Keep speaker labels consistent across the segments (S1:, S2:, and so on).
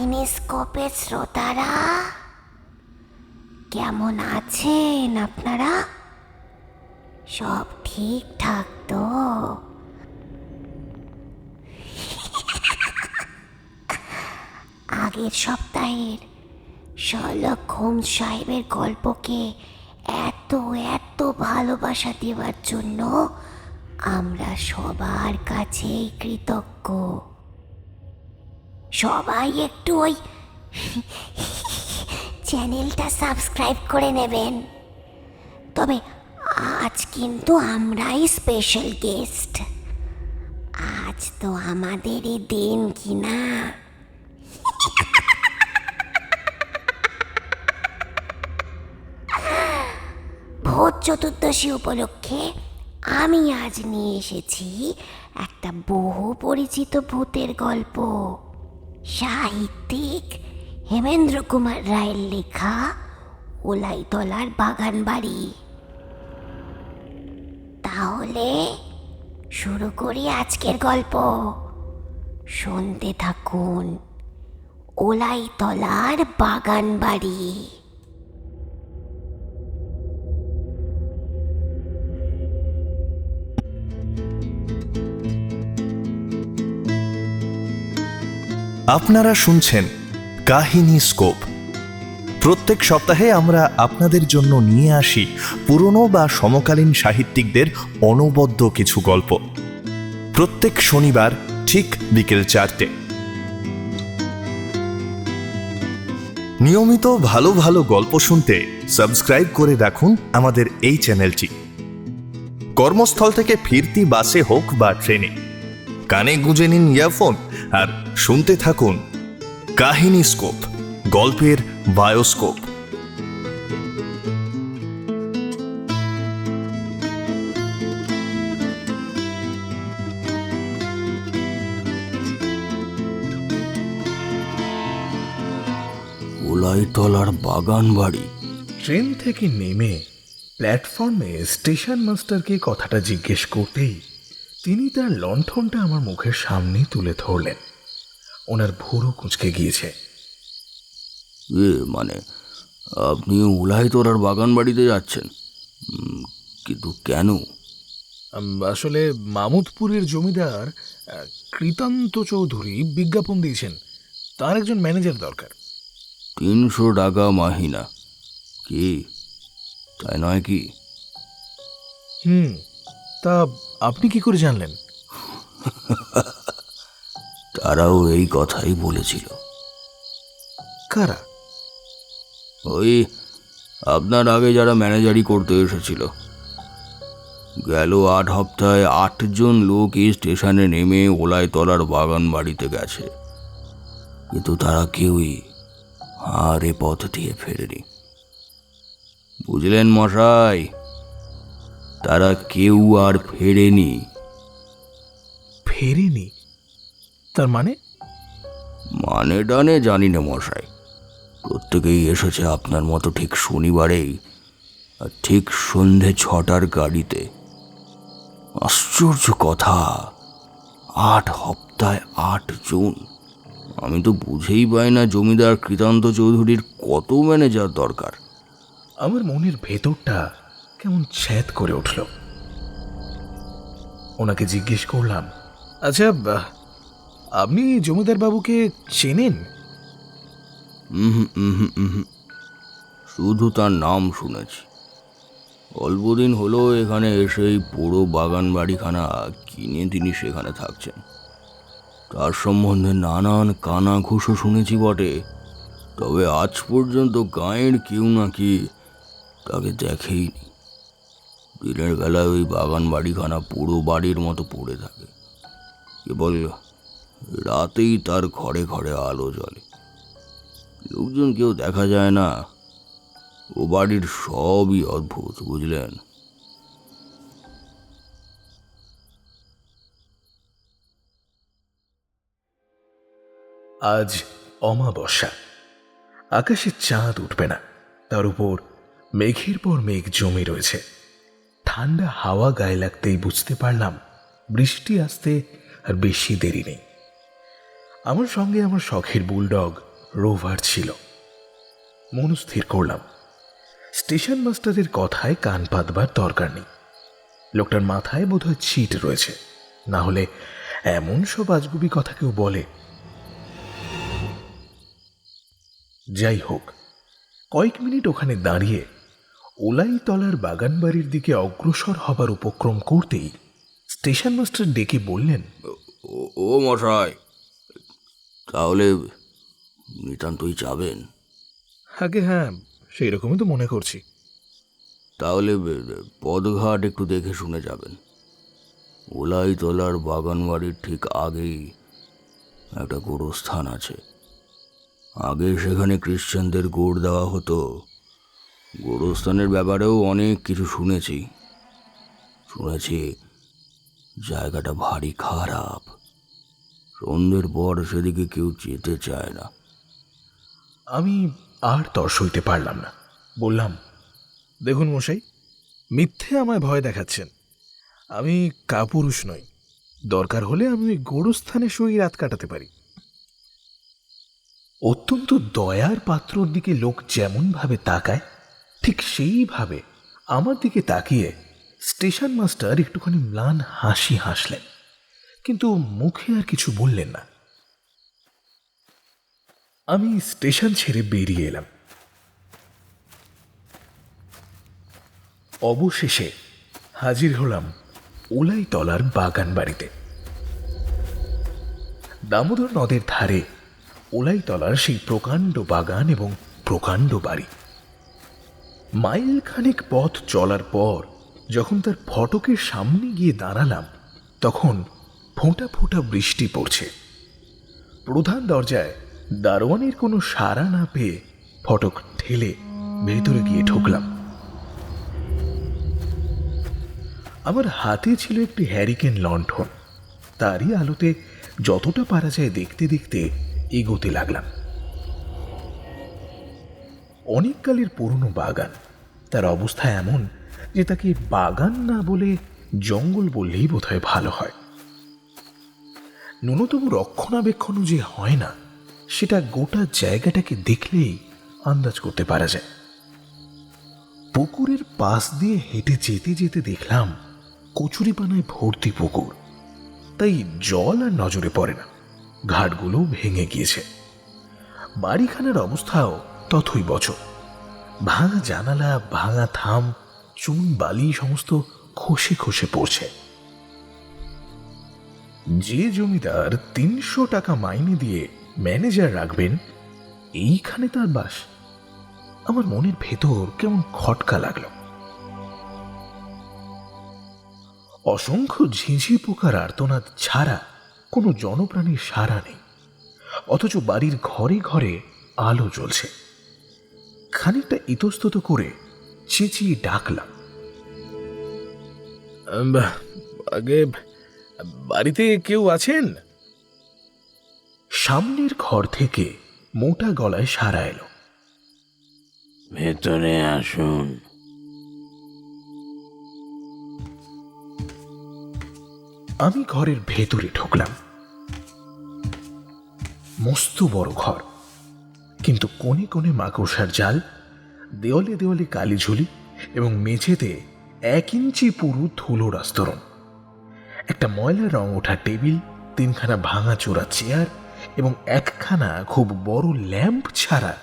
S1: কাহিনী স্কোপের শ্রোতারা, কেমন আছেন আপনারা? সব ঠিকঠাক তো? আগের সপ্তাহের শার্লক হোমস সাহেবের গল্পকে এত এত ভালোবাসা দেওয়ার জন্য আমরা সবার কাছেই কৃতজ্ঞ। সবাই একটু ওই চ্যানেলটা সাবস্ক্রাইব করে নেবেন। তবে আজ কিন্তু আমরাই স্পেশাল গেস্ট আজ তো আমাদেরই দিন কি না ভোট চতুর্দশী উপলক্ষে আমি আজ নিয়ে এসেছি একটা বহু পরিচিত ভূতের গল্প। সাহিত্যিক হেমেন্দ্র কুমার রায়ের লেখা ওলাইতলার বাগান বাড়ি। তাহলে শুরু করি আজকের গল্প। শুনতে থাকুন ওলাইতলার বাগান বাড়ি।
S2: আপনারা শুনছেন কাহিনী স্কোপ। প্রত্যেক সপ্তাহে আমরা আপনাদের জন্য নিয়ে আসি পুরনো বা সমকালীন সাহিত্যিকদের অনবদ্য কিছু গল্প। প্রত্যেক শনিবার ঠিক বিকেল চারটে। নিয়মিত ভালো ভালো গল্প শুনতে সাবস্ক্রাইব করে রাখুন আমাদের এই চ্যানেলটি। কর্মস্থল থেকে ফিরতি বাসে হোক বা ট্রেনে। কানে গুঁজে নিন ইয়ারফোন আর শুনতে থাকুন কাহিনী স্কোপ গল্পের বায়োস্কোপ।
S3: ওলাইতলার বাগান বাড়ি।
S4: ট্রেন থেকে নেমে প্ল্যাটফর্মে স্টেশন মাস্টারকে কথাটা জিজ্ঞেস করতেই তিনি তার লণ্ঠনটা আমার মুখের সামনে তুলে ধরলেন। ওনার ভুরু কুঁচকে গিয়েছে।
S3: এ মানে আপনি ওলাইতলার বাগান বাড়িতে যাচ্ছেন? কিন্তু কেন?
S4: আসলে মামুদপুরের জমিদার কৃতান্ত চৌধুরী বিজ্ঞাপন দিয়েছেন। তার একজন ম্যানেজার দরকার।
S3: তিনশো টাকা মাহিনা। কি? তাই নয় কি?
S4: হুম তা আপনি কি করে জানলেন?
S3: তারাও এই কথাই বলেছিল।
S4: কারা?
S3: ওই আপনার আগে যারা ম্যানেজারি করতে এসেছিল। গেল আট সপ্তাহে আটজন লোক এই স্টেশনে নেমে ওলাইতলার বাগান বাড়িতে গেছে। কিন্তু তারা কেউই আর এ পথ দিয়ে ফেরেনি। বুঝলেন মশাই? তারা কেউ আর ফেরেনি।
S4: ফেরেনি? তার মানে?
S3: মানে ডানে জানি না মশাই। প্রত্যেকেই এসেছে আপনার মতো ঠিক শনিবারেই আর ঠিক সন্ধে ছটার গাড়িতে। আশ্চর্য কথা! আট হপ্তায় আট জন। আমি তো বুঝেই পাই না জমিদার কৃতান্ত চৌধুরীর কত ম্যানেজার দরকার।
S4: আমার মনের ভেতরটা কেমন ছ্যাদ করে উঠল। ওনাকে জিজ্ঞেস করলাম আচ্ছা আপনি জমিদার বাবুকে চেনেন।
S3: শুধু তার নাম শুনেছি। অল্পদিন হলো এখানে এসেই পুরো বাগান বাড়িখানা কিনে তিনি সেখানে থাকছেন। তার সম্বন্ধে নানান কানা ঘুষো শুনেছি বটে। তবে আজ পর্যন্ত গাঁয়ের কেউ নাকি তাকে দেখেইনি। দিনের বেলায় ওই বাগান বাড়িখানা পুরো বাড়ির মতো পড়ে থাকে। কেবল রাতেই তার ঘরে ঘরে আলো জ্বলে। লোকজন কেউ দেখা যায় না। ও বাড়ির সবই অদ্ভুত, বুঝলেন?
S4: আজ অমাবস্যা। আকাশে চাঁদ উঠবে না। তার উপর মেঘের পর মেঘ জমে রয়েছে। ঠান্ডা হাওয়া গায়ে লাগতেই বুঝতে পারলাম বৃষ্টি আসতে আর বেশি দেরি নেই। আমার সঙ্গে আমার শখের বুলডগ রোভার ছিল। মনস্থির করলাম। স্টেশন মাস্টারের কথায় কান পাতবার দরকার নেই। লোকটার মাথায় বোধহয় ছিট রয়েছে। না হলে এমন সব আজগুবি কথা কেউ বলে। যাই হোক, কয়েক মিনিট ওখানে দাঁড়িয়ে ওলাইতলার বাগানবাড়ির দিকে অগ্রসর হবার উপক্রম করতেই স্টেশন মাস্টার ডেকে বললেন
S3: ও- মশাই তাহলে নিতান্তই যাবেন?
S4: আগে হ্যাঁ সেই রকমই তো মনে করছি।
S3: তাহলে পদঘাট একটু দেখে শুনে যাবেন। ওলাইতলার বাগান বাড়ির ঠিক আগেই একটা গোরস্থান আছে। আগে সেখানে খ্রিশ্চানদের গোড় দেওয়া হতো। গোরস্থানের ব্যাপারেও অনেক কিছু শুনেছি। শুনেছি, জায়গাটা ভারী খারাপ। সন্ধ্যের পর সেদিকে কেউ যেতে চায় না।
S4: আমি আর তর সইতে পারলাম না। বললাম, দেখুন মশাই, মিথ্যে আমায় ভয় দেখাচ্ছেন। আমি কাপুরুষ নই। দরকার হলে আমি ওই গোরস্থানে শুয়ে রাত কাটাতে পারি। অত্যন্ত দয়ার পাত্রর দিকে লোক যেমন ভাবে তাকায় ঠিক সেইভাবে আমার দিকে তাকিয়ে স্টেশন মাস্টার একটুখানি ম্লান হাসি হাসলেন, কিন্তু মুখে আর কিছু বললেন না। আমি স্টেশন ছেড়ে বেরিয়ে এলাম। অবশেষে হাজির হলাম ওলাইতলার বাগান বাড়িতে দামোদর নদের ধারে ওলাইতলার সেই প্রকাণ্ড বাগান এবং প্রকাণ্ড বাড়ি। মাইল খানেক পথ চলার পর যখন তার ফটকের সামনে গিয়ে দাঁড়ালাম, তখন ফোঁটা ফোঁটা বৃষ্টি পড়ছে। প্রধান দরজায় দারোয়ানের কোনো সাড়া না পেয়ে ফটক ঠেলে ভেতরে গিয়ে ঢুকলাম। আমার হাতে ছিল একটি হ্যারিকেন লণ্ঠন। তারই আলোতে যতটা পারা যায় দেখতে দেখতে এগোতে লাগলাম। অনেককালের পুরনো বাগান। তার অবস্থা এমন যে তাকে বাগান না বলে জঙ্গল বললেই বোধহয় ভালো হয়। ন্যূনতম রক্ষণাবেক্ষণও যে হয় না, সেটা গোটা জায়গাটাকে দেখলেই আন্দাজ করতে পারা যায়। পুকুরের পাশ দিয়ে হেঁটে যেতে যেতে দেখলাম কচুরিপানায় ভর্তি পুকুর। তাই জল আর নজরে পড়ে না। ঘাটগুলো ভেঙে গিয়েছে। বাড়িখানার অবস্থাও তথই বছর ভাঙা জানালা, ভাঙা থাম, চুন, বালি সমস্ত খসে খসে পড়ছে। যে জমিদার তিনশো টাকা মাইনে দিয়ে ম্যানেজার রাখবেন, এইখানে তার বাস। আমার মনের ভেতর কেমন খটকা লাগল। অসংখ্য ঝিঝি পোকার আর্তনাদ ছাড়া কোনো জনপ্রাণীর সাড়া নেই। অথচ বাড়ির ঘরে ঘরে আলো জ্বলছে। খানিকটা ইতস্তত করে চেঁচিয়ে ডাকলাম। আগে বাড়িতে কেউ আছেন? সামনের ঘর থেকে মোটা গলায় সারা এলো।
S5: ভেতরে আসুন।
S4: আমি ঘরের ভেতরে ঢুকলাম। মস্ত বড় ঘর। কিন্তু কোণে কোণে মাকড়সার জাল, দেওয়ালে দেওয়ালে কালি ঝুলি এবং মেঝেতে এক ইঞ্চি পুরু ধুলোর আস্তরণ। একটা ময়লা রং ওঠা টেবিল, তিনখানা ভাঙা চোরা চেয়ার এবং একখানা খুব বড় ল্যাম্প ছাড়া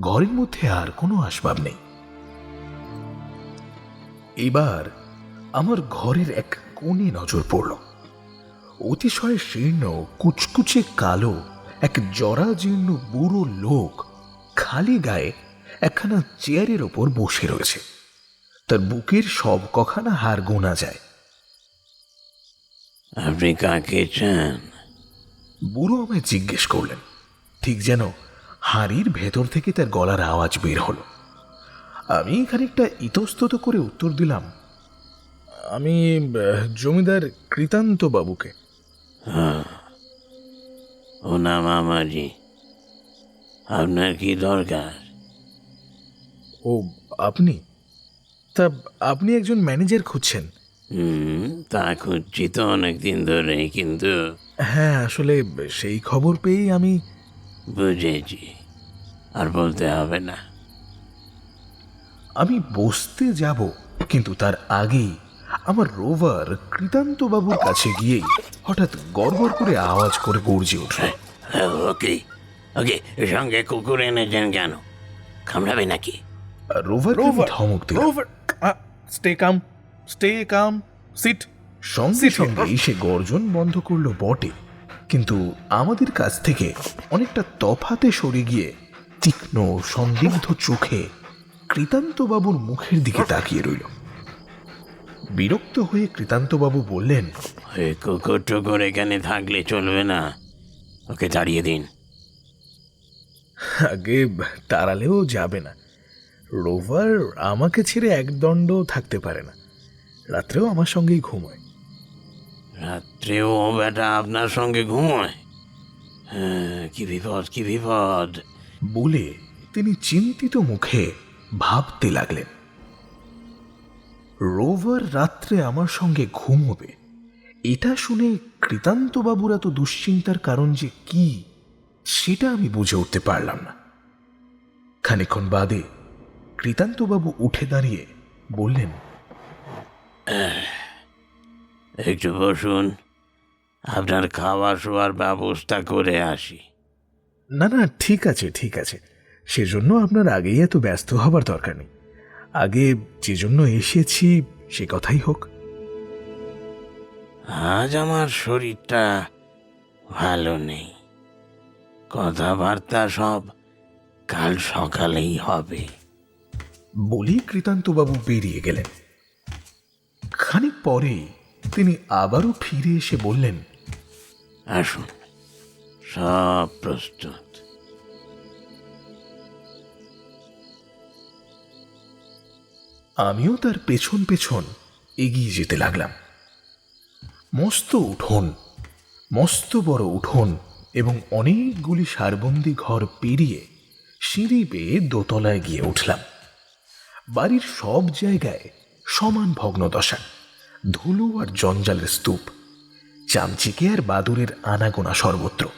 S4: ঘরের মধ্যে আর কোনো আসবাব নেই। এবার আমার ঘরের এক কোণে নজর পড়ল। অতিশয় শীর্ণ, কুচকুচে কালো এক জরাজীর্ণ বুড়ো লোক খালি গায়ে একখানা চেয়ারের ওপর বসে রয়েছে। তার বুকের সব কখানা হাড় গোনা যায়।
S5: আপনি কাকে চান?
S4: বুড়ো আমায় জিজ্ঞেস করলেন ঠিক যেন হাড়ির ভেতর থেকে তার গলার আওয়াজ বের হলো। আমি খানিকটা ইতস্তত করে উত্তর দিলাম আমি জমিদার কৃতান্ত বাবুকে
S5: ও নাম আমারই আপনার কি দরকার?
S4: ও আপনি? তা আপনি একজন ম্যানেজার খুঁজছেন।
S5: হুম তা খুঁজছি তো অনেকদিন ধরে কিন্তু
S4: হ্যাঁ আসলে সেই খবর পেয়েই আমি
S5: বুঝেছি আর বলতে হবে না।
S4: আমি বসতে যাব কিন্তু তার আগেই আমার রোভার কৃতান্ত বাবুর কাছে গিয়েই হঠাৎ গড়গড় করে আওয়াজ করে গর্জে উঠল।
S5: ওকে ওকে সঙ্গে কুকুর এনেছেন কেন? কামড়াবে নাকি?
S4: রোভার ধমক দিল।
S6: Stay calm stay calm seat
S4: সঙ্গে সঙ্গেই সে গর্জন বন্ধ করল বটে। কিন্তু আমাদের কাছ থেকে অনেকটা তফাতে সরে গিয়ে তীক্ষ্ণ সন্দিগ্ধ চোখে কৃতান্তবাবুর মুখের দিকে তাকিয়ে রইল। বিরক্ত হয়ে কৃতান্তবাবু বললেন
S5: ওই কুকুর টুকুর এখানে থাকলে চলবে না। ওকে তাড়িয়ে দিন।
S4: আগে তাড়ালেও যাবে না। রোভার আমাকে ছেড়ে একদণ্ড থাকতে পারে না। রাত্রেও আমার সঙ্গেই ঘুমায়।
S5: রাত্রেও ও বেটা আপনার সঙ্গে ঘুমোয়? হ্যাঁ, কি বিপদ কি বিপদ।
S4: বলে তিনি চিন্তিত মুখে ভাবতে লাগলেন। রোভার রাত্রে আমার সঙ্গে ঘুমোবে। এটা শুনে কৃতান্তবাবুর এত দুশ্চিন্তার কারণ যে কি সেটা আমি বুঝে উঠতে পারলাম না। খানিক্ষণ বাদে কৃতান্তবাবু উঠে দাঁড়িয়ে বললেন
S5: একটু বসুন আপনার খাওয়া শোয়ার ব্যবস্থা করে আসি।
S4: না না ঠিক আছে ঠিক আছে। সেজন্য আপনার আগেই এত ব্যস্ত হবার দরকার নেই। আগে যে জন্য এসেছি সে কথাই হোক।
S5: আজ আমার শরীরটা ভালো নেই। কথাবার্তা সব কাল সকালেই হবে।
S4: বলি কৃতান্তবাবু বেরিয়ে গেলেন। খানিক পরে তিনি আবারও ফিরে এসে বললেন
S5: আসুন সব প্রস্তুত।
S4: আমিও তার পেছন পেছন এগিয়ে যেতে লাগলাম। মস্ত উঠোন, মস্ত বড় উঠোন এবং অনেকগুলি সারবন্দি ঘর পেরিয়ে সিঁড়ি বেয়ে দোতলায় গিয়ে উঠলাম। বাড়ির সব জায়গায় সমান ভগ্নদশা, ধুলো আর জঞ্জালের স্তূপ, চামচিকে আর বাদুরের আনাগোনা সর্বত্র।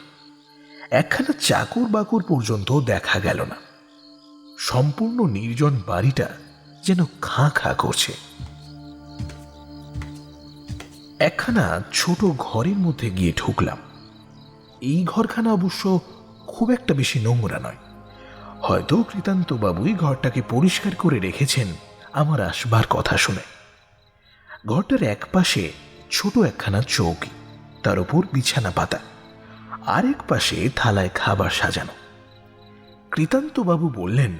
S4: একখানা চাকর বাকর পর্যন্ত দেখা গেল না। সম্পূর্ণ নির্জন বাড়িটা যেন খাঁ খাঁ করছে। একখানা ছোট ঘরের মধ্যে গিয়ে ঢুকলাম। এই ঘরখানা অবশ্য খুব একটা বেশি নোংরা নয়। হয়তো কৃতান্ত বাবুই ঘরটাকে পরিষ্কার করে রেখেছেন আমার আসবার কথা শুনে। ঘরটার এক পাশে ছোট একখানা চৌকি, তার উপর বিছানা পাতা, আরেক পাশে থালায় খাবার সাজানো। কৃতান্ত বাবু বললেন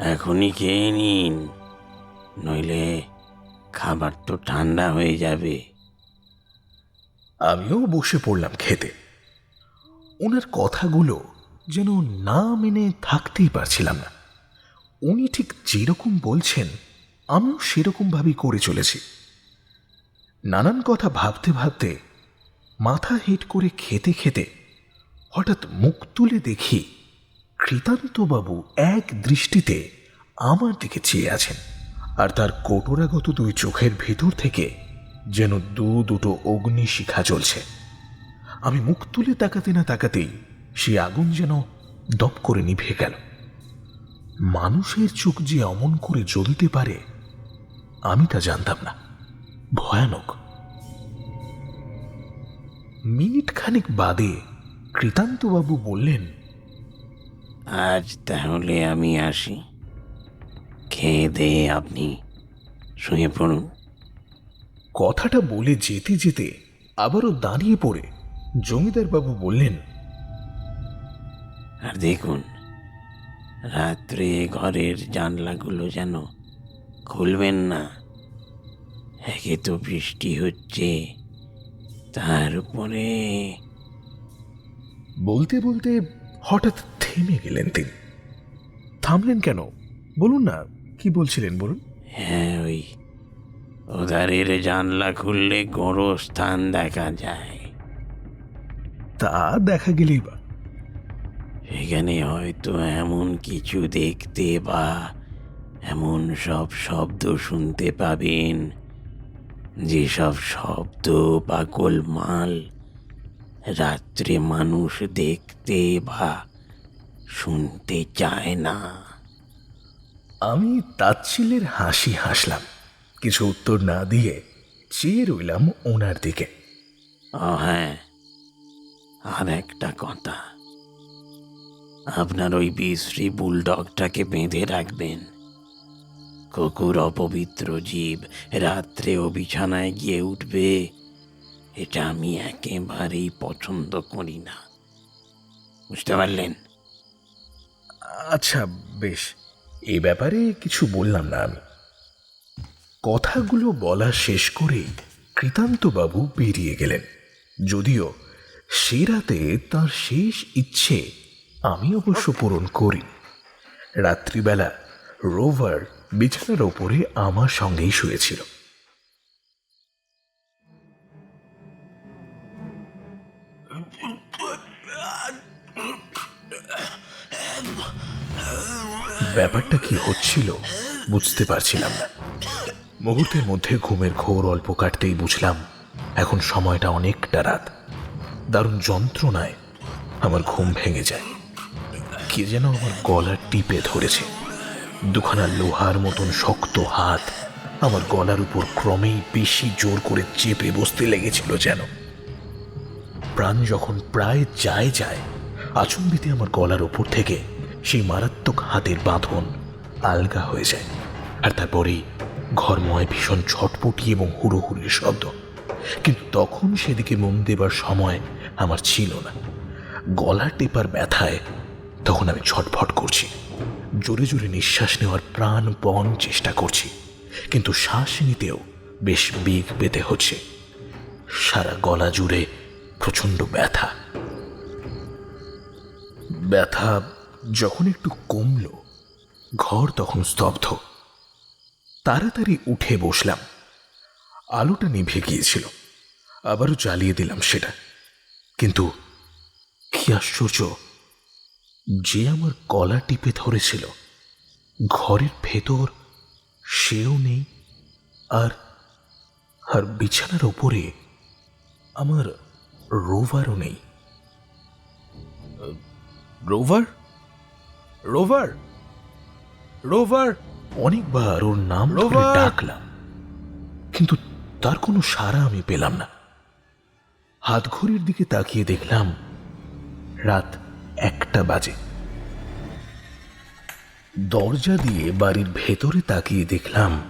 S5: এখনই খেয়ে নিন, নইলে খাবার তো ঠান্ডা হয়ে যাবে।
S4: আমিও বসে পড়লাম খেতে। ওনার কথাগুলো যেন না মেনে থাকতেই পারছিলাম না। উনি ঠিক যেরকম বলছেন, আমিও সেরকমভাবেই করে চলেছি। নানান কথা ভাবতে ভাবতে মাথা হেট করে খেতে খেতে হঠাৎ মুখ তুলে দেখি কৃতান্তবাবু এক দৃষ্টিতে আমার দিকে চেয়ে আছেন, আর তার কোটরাগত দুই চোখের ভেতর থেকে যেন দু দুটো অগ্নি শিখা জ্বলছে। আমি মুখ তুলে তাকাতে না তাকাতেই সে আগুন যেন দপ করে নিভে গেল। মানুষের চোখ যে অমন করে জ্বলতে পারে, আমি তা জানতাম না। ভয়ানক। মিনিট খানিক বাদে কৃতান্তবাবু বললেন
S5: আজ তাহলে আমি আসি। খেয়ে দিয়ে আপনি শুয়ে পড়ুন।
S4: কথাটা বলে যেতে যেতে আবারও দাঁড়িয়ে পড়ে জমিদারবাবু বললেন
S5: আর দেখুন রাত্রে ঘরের জানলাগুলো যেন খুলবেন না। একে তো বৃষ্টি হচ্ছে তার উপরে
S4: বলতে বলতে হঠাৎ থেমে গেলেন তিনি। থামলেন কেন? বলুন না কি বলছিলেন বলুন।
S5: হ্যাঁ ওই ওধারের জানলা খুললে গোরস্থান দেখা যায়।
S4: তা দেখা গেলেই বা।
S5: সেখানে হয়তো এমন কিছু দেখতে বা এমন সব শব্দ শুনতে পাবেন। যেসব শব্দ বা গোলমাল রাত্রে মানুষ দেখতে বা শুনতে চায় না।
S4: আমি তাচ্ছিলের হাসি হাসলাম। কিছু উত্তর না দিয়ে চেয়ে রইলাম ওনার দিকে।
S5: ও হ্যাঁ আর একটা কথা। আপনার ওই বিশ্রী বুলডগটাকে বেঁধে রাখবেন। কুকুর অপবিত্র জীব রাত্রে ও বিছানায় গিয়ে উঠবে এটা আমি একেবারেই পছন্দ করি না। বুঝতে পারলেন?
S4: আচ্ছা বেশ। এ ব্যাপারে কিছু বললাম না আমি। কথাগুলো বলা শেষ করেই কৃতান্তবাবু বেরিয়ে গেলেন। যদিও সে রাতে তার শেষ ইচ্ছে আমি অবশ্য পূরণ করি। রাত্রিবেলা রোভার বিছানার ওপরে আমার সঙ্গেই শুয়েছিল। ব্যাপারটা কি হচ্ছিল বুঝতে পারছিলাম না। মুহূর্তের মধ্যে ঘুমের ঘোর অল্প কাটতেই বুঝলাম, এখন সময়টা অনেকটা রাত। দারুণ যন্ত্রণায় আমার ঘুম ভেঙে যায়। কে যেন আমার গলা টিপে ধরেছে। দুখানা লোহার মতন শক্ত হাত আমার গলার উপর ক্রমেই বেশি জোর করে চেপে বসতে লেগেছিল যেন। প্রাণ যখন প্রায় যায় যায়, আচম্বিতে আমার গলার উপর থেকে সেই মারাত্মক হাতের বাঁধন আলগা হয়ে যায়। আর তারপরেই ঘরময় ভীষণ ছটপটি এবং হুড়োহুড়ির শব্দ। কিন্তু তখন সেদিকে মন দেবার সময় আমার ছিল না। গলা টেপার ব্যথায় তখন আমি ছটফট করছি। জোরে জোরে নিঃশ্বাস নেওয়ার প্রাণপণ চেষ্টা করছি। কিন্তু শ্বাস নিতেও বেশ বেগ পেতে হচ্ছে। সারা গলা জুড়ে প্রচণ্ড ব্যথা। ব্যথা যখন একটু কমল, ঘর তখন স্তব্ধ। তাড়াতাড়ি উঠে বসলাম। আলোটা নিভে গিয়েছিল। আবারও জ্বালিয়ে দিলাম সেটা। কিন্তু কি আশ্চর্য, যে আমার কলা টিপে ধরেছিল, ঘরের ভেতর সেও নেই আর আর বিছানার ওপরে আমার রোভারও নেই। রোভার রোভার রোভার অনেকবার ওর নাম ধরে
S6: রোভার!
S4: ডাকলাম। কিন্তু তার কোনো সাড়া আমি পেলাম না। হাত ঘড়ির দিকে তাকিয়ে দেখলাম রাত একটা বাজে। দরজা দিয়ে বাড়ির ভেতরে তাকিয়ে দেখলাম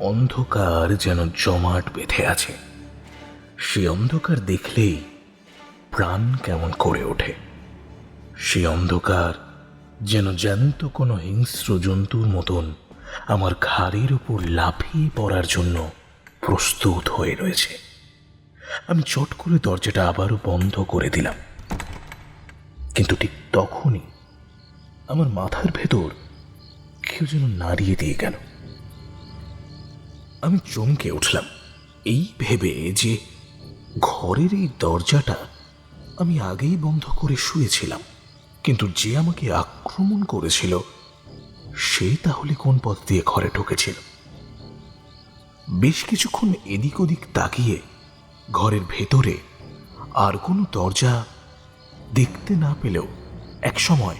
S4: অন্ধকার যেন জমাট বেঁধে আছে। সে অন্ধকার দেখলেই প্রাণ কেমন করে ওঠে। সে অন্ধকার যেন জ্যান্ত কোনো হিংস্র জন্তুর মতন আমার ঘাড়ের উপর লাফিয়ে পড়ার জন্য প্রস্তুত হয়ে রয়েছে। আমি চট করে দরজাটা আবারও বন্ধ করে দিলাম। কিন্তু ঠিক তখনই আমার মাথার ভেতর কেউ যেন নাড়িয়ে দিয়ে গেল। আমি চমকে উঠলাম। এই ভেবে যে ঘরের এই দরজাটা আমি আগেই বন্ধ করে শুয়েছিলাম। কিন্তু যে আমাকে আক্রমণ করেছিল, সে তাহলে কোন পথ দিয়ে ঘরে ঢুকেছিল? বেশ কিছুক্ষণ এদিক ওদিক তাকিয়ে ঘরের ভেতরে আর কোনো দরজা দেখতে না পেলেও একসময়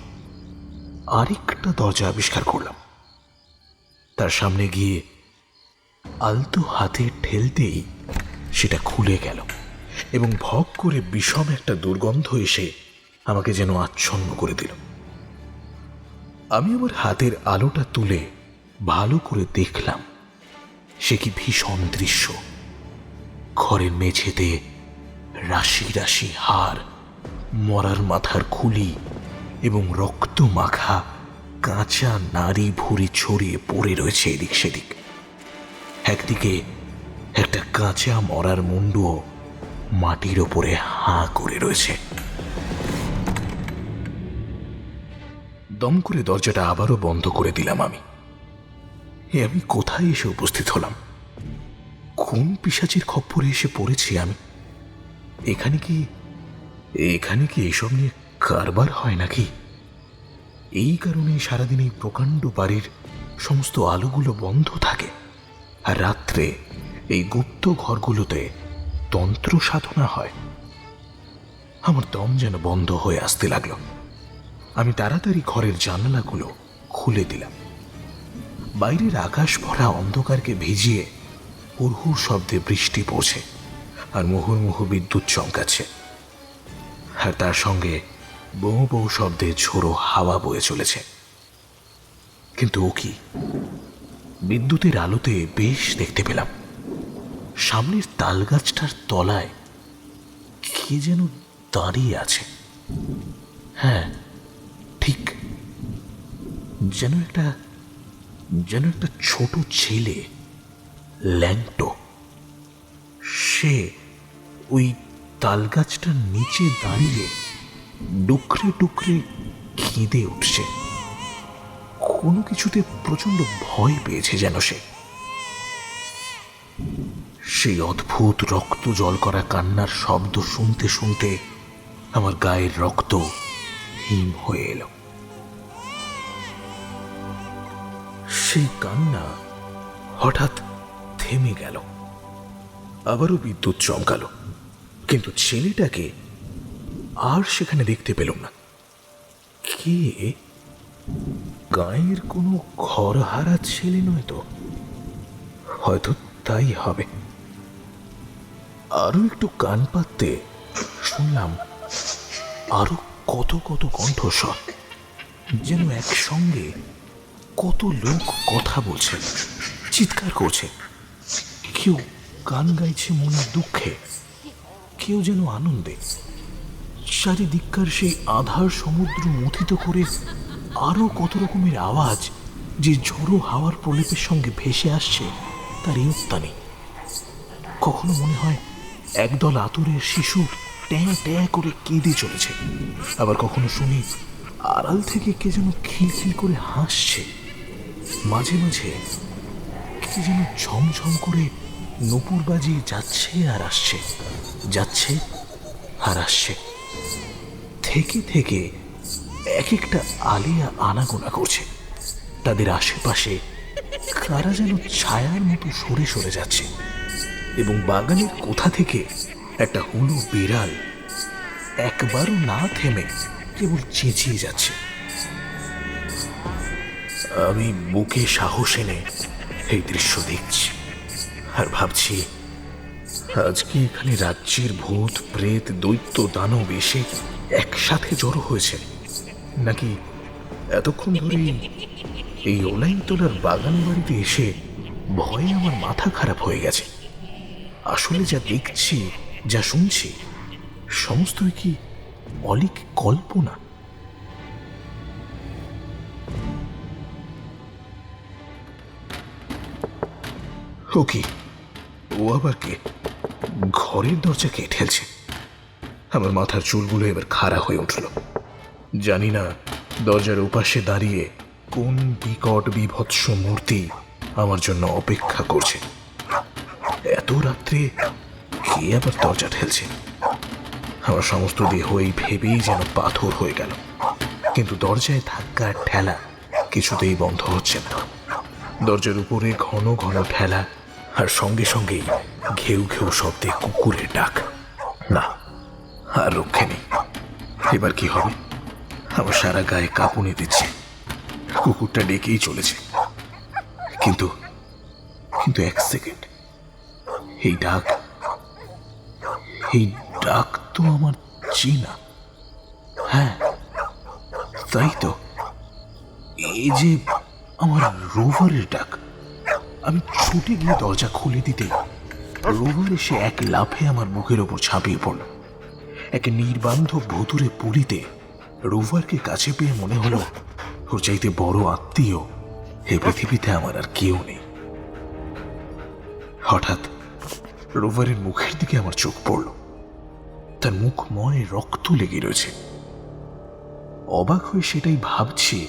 S4: আরেকটা দরজা আবিষ্কার করলাম। তার সামনে গিয়ে আলতো হাতে ঠেলতেই সেটা খুলে গেল এবং ভগ করে বিষম একটা দুর্গন্ধ এসে আমাকে যেন আচ্ছন্ন করে দিল। আমি আমার হাতের আলোটা তুলে ভালো করে দেখলাম, সে কি ভীষণ দৃশ্য। ঘরের মেঝেতে রাশি রাশি হাড়, মরার মাথার খুলি এবং রক্ত মাখা কাঁচা নারী ভুঁড়ি ছড়িয়ে পড়ে রয়েছে এদিক সেদিক। একদিকে একটা কাঁচা মরার মুন্ডুও মাটির ওপরে হাঁ করে রয়েছে। দম করে দরজাটা আবারও বন্ধ করে দিলাম আমি। এ আমি কোথায় এসে উপস্থিত হলাম? কোন পিসাচির খপ্পরে এসে পড়েছি আমি? এখানে কি এখানে কি এসব নিয়ে কারবার হয় নাকি? এই কারণে সারাদিন এই প্রকাণ্ড বাড়ির সমস্ত আলোগুলো বন্ধ থাকে। আর রাত্রে এই গুপ্ত ঘরগুলোতে তন্ত্র সাধনা হয়। আমার দম যেন বন্ধ হয়ে আসতে লাগল। আমি তাড়াতাড়ি ঘরের জানালাগুলো খুলে দিলাম। বাইরের আকাশ ভরা অন্ধকারকে ভিজিয়ে হুড়হুড় শব্দে বৃষ্টি পড়ছে আর মুহুর্মুহু বিদ্যুৎ চমকাচ্ছে। আর তার সঙ্গে বহু বহু শব্দে ঝোড়ো হাওয়া বয়ে চলেছে। কিন্তু ও কি? বিদ্যুতের আলোতে বেশ দেখতে পেলাম। সামনের তালগাছটার তলায় কে যেন দাঁড়িয়ে আছে। হ্যাঁ ঠিক যেন একটা যেন একটা ছোট ছেলে, ল্যাংটো, সে ওই তালগাছটার নিচে দাঁড়িয়ে ডুকরে ডুকরে কেঁদে উঠছে। কোনো কিছুতে প্রচণ্ড ভয় পেয়েছে যেন সে। সেই অদ্ভুত রক্ত জল করা কান্নার শব্দ শুনতে শুনতে আমার গায়ের রক্ত হিম হয়ে এলো। সেই কান্না হঠাৎ থেমে গেল। আবারও বিদ্যুৎ চমকালো, কিন্তু ছেলেটাকে আর সেখানে দেখতে পেলাম না। কে? গায়ের কোনো ঘরহারা ছেলে নয় তো? হয়তো তাই হবে। আরও একটু কান পাততে শুনলাম আরও কত কত কণ্ঠস্বর, যেন একসঙ্গে কত লোক কথা বলছে, চিৎকার করছে। কেউ গান গাইছে মনের দুঃখে, কেউ যেন আনন্দে। চারিদিককার সেই আধার সমুদ্র মথিত করে আরও কত রকমের আওয়াজ যে ঝোড়ো হাওয়ার প্রলেপের সঙ্গে ভেসে আসছে, তার ইয়ত্তা নেই। কখনো মনে হয় একদল আতুরের শিশু ট্যাঁ ট্যাঁ করে কেঁদে চলেছে। আবার কখনো শুনি আড়াল থেকে কে যেন খিলখিল করে হাসছে। মাঝে মাঝে কে যেন ঝমঝম করে নপুর বাজিয়ে যাচ্ছে আর আসছে, যাচ্ছে আর আসছে। থেকে থেকে এক একটা আলিয়া আনাগোনা করছে। তাদের আশেপাশে কারা যেন ছায়ার মতো সরে সরে যাচ্ছে এবং বাগানের কোথা থেকে একটা হুলু বিড়াল একবারও না থেমে কেবল চেঁচিয়ে যাচ্ছে। আমি বুকে সাহস এনে এই দৃশ্য দেখছি আর ভাবছি আজকে এখানে রাজ্যের ভূত, প্রেত, দৈত্য, দানব এসে একসাথে জড়ো হয়েছে? নাকি এতক্ষণ ধরে এই ওলাইতলার বাগান বাড়িতে এসে ভয়ে আমার মাথা খারাপ হয়ে গেছে? আসলে যা দেখছি, যা শুনছি, সমস্তই কি অলিক কল্পনা? ও কি? ও আবার কে? ঘরের দরজা কে ঠেলছে? আমার মাথার চুলগুলো এবার খাড়া হয়ে উঠল। জানি না দরজার উপাশে দাঁড়িয়ে কোন বিকট বিভৎস মূর্তি আমার জন্য অপেক্ষা করছে। এত রাত্রে কে আবার দরজা ঠেলছে? আমার সমস্ত দেহ এই ভেবেই যেন পাথর হয়ে গেল। কিন্তু দরজায় ধাক্কা ঠেলা কিছুতেই বন্ধ হচ্ছে না। দরজার উপরে ঘন ঘন ঠেলা আর সঙ্গে সঙ্গেই ঘেউ ঘেউ শব্দে কুকুরের ডাক। না, আর রক্ষে নেই। এবার কি হবে? আমার সারা গায়ে কাঁপুনি দিচ্ছে। কুকুরটা ডেকেই চলেছে। কিন্তু কিন্তু এক সেকেন্ড। এই ডাক এই ডাক তো আমার চেনা। হ্যাঁ তাই তো। এই যে আমার রোভারের ডাক। আমি ছুটে গিয়ে দরজা খুলে দিতে রোভার এসে এক লাফে আমার মুখের ওপর ছাপিয়ে পড়ল। এক নির্বান্ধ ভুতুরে পুরীতে রোভারকে কাছে পেয়ে মনে হলো, ওর চাইতে বড় আত্মীয় এই পৃথিবীতে আমার আর কেউ নেই। হঠাৎ রোভারের মুখের দিকে আমার চোখ পড়ল। তার মুখ মুখময় রক্ত লেগে রয়েছে। অবাক হয়ে সেটাই ভাবছি,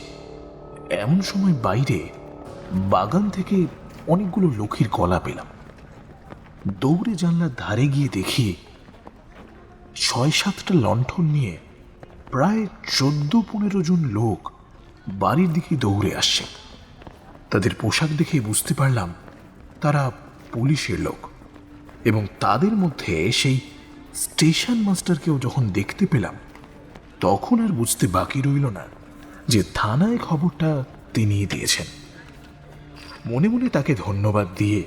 S4: এমন সময় বাইরে বাগান থেকে অনেকগুলো লোকের গলা পেলাম। দৌড়ে জানলার ধারে গিয়ে দেখি ছয় সাতটা লণ্ঠন নিয়ে প্রায় চোদ্দ পনেরো জন লোক বাড়ির দিকে দৌড়ে আসছে। তাদের পোশাক দেখে বুঝতে পারলাম তারা পুলিশের লোক এবং তাদের মধ্যে সেই স্টেশন মাস্টারকেও যখন দেখতে পেলাম, তখন আর বুঝতে বাকি রইল না যে থানায় খবরটা তিনিই দিয়েছেন। মনে মনে তাকে ধন্যবাদ দিয়ে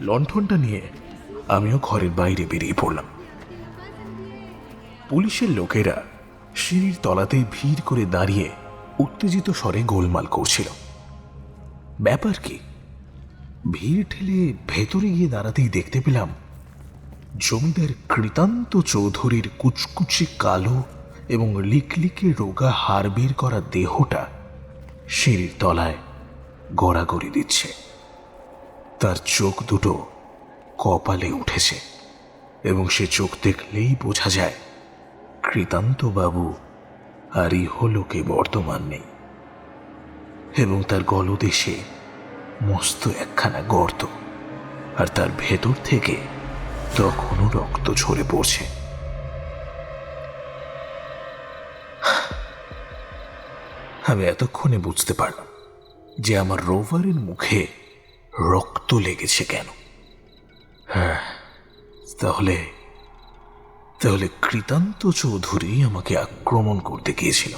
S4: লণ্ঠনটা নিয়ে আমিও ঘরের বাইরে বেরিয়ে পড়লাম। পুলিশের লোকেরা সিঁড়ির তলাতেই ভিড় করে দাঁড়িয়ে উত্তেজিত স্বরে গোলমাল করছিল। ব্যাপার কি? ভিড় ঠেলে ভেতরে গিয়ে দাঁড়াতেই দেখতে পেলাম জমিদার কৃতান্ত চৌধুরীর কুচকুচে কালো এবং লিকলিকে রোগা হাড় বের করা দেহটা সিঁড়ির তলায় গড়াগড়ি দিচ্ছে। তার চোখ দুটো কপালে উঠেছে এবং সে চোখ দেখলেই বোঝা যায়, কৃতান্ত বাবু আর ইহলোকে বর্তমান নেই। এবং তার গলদেশে মস্ত একখানা গর্ত আর তার ভেতর থেকে তখনও রক্ত ঝরে পড়ছে। আমি এতক্ষণে বুঝতে পারলাম যে আমার রোভারের মুখে রক্ত লেগেছে কেন? হ্যাঁ তাহলে তাহলে কৃতান্ত চৌধুরী আমাকে আক্রমণ করতে গিয়েছিল।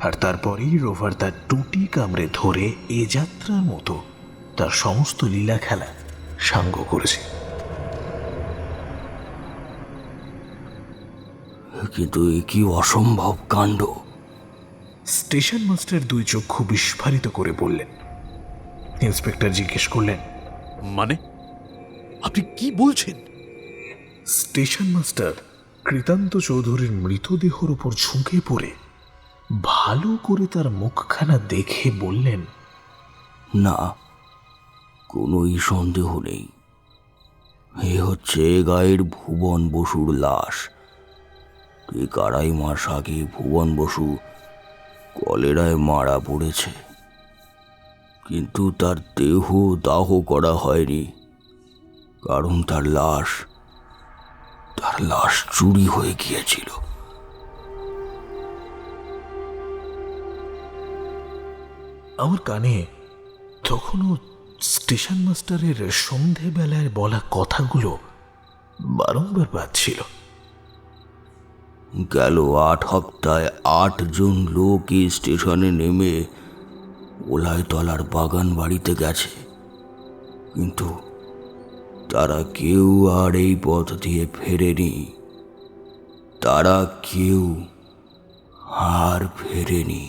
S4: আর তারপরেই রোভার তার টুটি কামড়ে ধরে এ যাত্রার মতো তার সমস্ত লীলা খেলা সাঙ্গ করেছে।
S3: কিন্তু এ কি অসম্ভব কাণ্ড?
S4: স্টেশন মাস্টার দুই চক্ষু বিস্ফারিত করে বললেন। ইন্সপেক্টর জিজ্ঞেস করলেন
S6: মানে? আপনি কি বলছেন?
S4: স্টেশন মাস্টার কৃতান্ত চৌধুরীর মৃতদেহর উপর ঝুঁকে পড়ে ভালো করে তার মুখখানা দেখে বললেন
S3: না কোনোই সন্দেহ নেই। এ হচ্ছে গায়ের ভুবন বসুর লাশ। ঠিক আড়াই মাস আগে ভুবন বসু কলেরায় মারা পড়েছে। কিন্তু তার দেহ দাহ করা হয়নি। কারণ তার লাশ তার লাশ চুরি হয়ে গিয়েছিল।
S4: আমার কানে তখনও স্টেশন মাস্টারের সন্ধেবেলায় বলা কথাগুলো বারংবার বাজছিল।
S3: গেল আট সপ্তাহে আটজন লোক এই স্টেশনে নেমে ওলাইতলার বাগান বাড়িতে গেছে। কিন্তু তারা কেউ আর এই পথ দিয়ে ফেরেনি। তারা কেউ আর ফেরেনি।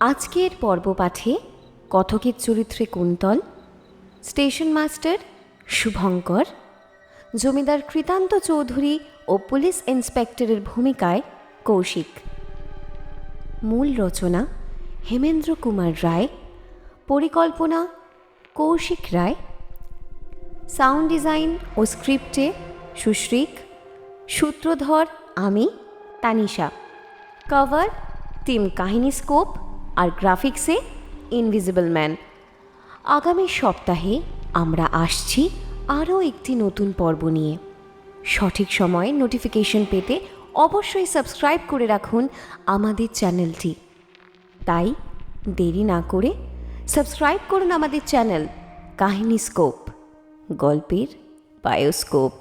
S7: আজকের পর্ব পাঠে কথকের চরিত্রে কুন্তল, স্টেশন মাস্টার শুভঙ্কর জমিদার কৃতান্ত চৌধুরী ও পুলিশ ইন্সপেক্টরের ভূমিকায় কৌশিক। মূল রচনা হেমেন্দ্র কুমার রায়, পরিকল্পনা কৌশিক রায়, সাউন্ড ডিজাইন ও স্ক্রিপ্টে সুশ্রিক, সূত্রধর আমি, তানিশা। কভার টিম কাহিনী স্কোপ আর গ্রাফিক্সে ইনভিজিবল ম্যান। আগামী সপ্তাহে আমরা আসছি আরও একটি নতুন পর্ব নিয়ে। সঠিক সময়ে নোটিফিকেশন পেতে অবশ্যই সাবস্ক্রাইব করে রাখুন আমাদের চ্যানেলটি তাই দেরি না করে সাবস্ক্রাইব করুন আমাদের চ্যানেল কাহিনী স্কোপ গল্পের বায়োস্কোপ